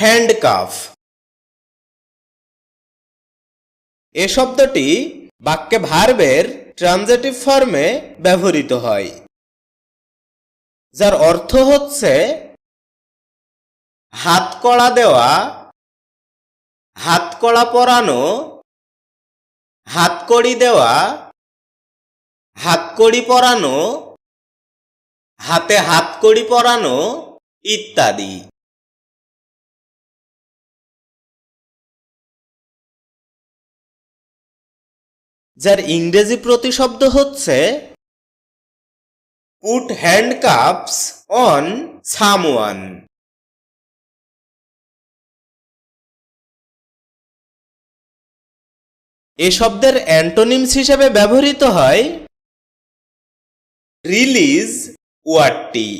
Handcuff এ শব্দটি বাক্যে ভার্বের ট্রানজেটিভ ফর্মে ব্যবহৃত হয়, যার অর্থ হচ্ছে হাতকড়া দেওয়া, হাত কড়া পরানো হাতকড়ি দেওয়া হাতকড়ি পরানো, হাতে হাতকড়ি পরানো ইত্যাদি। যার ইংরেজি প্রতিশব্দ হচ্ছে পুট হ্যান্ডকাপস অন সামওয়ান এ শব্দের অ্যান্টোনিমস হিসেবে ব্যবহৃত হয় রিলিজ ওয়ার্ডটি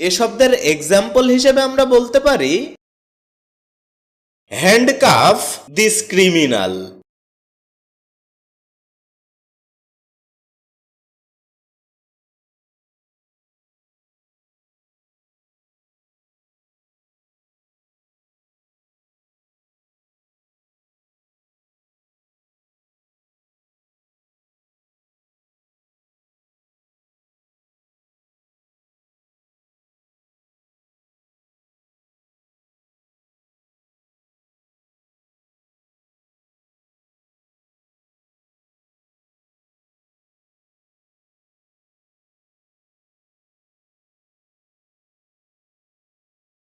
এ শব্দের এক্সাম্পল হিসেবে আমরা বলতে পারি handcuff this criminal.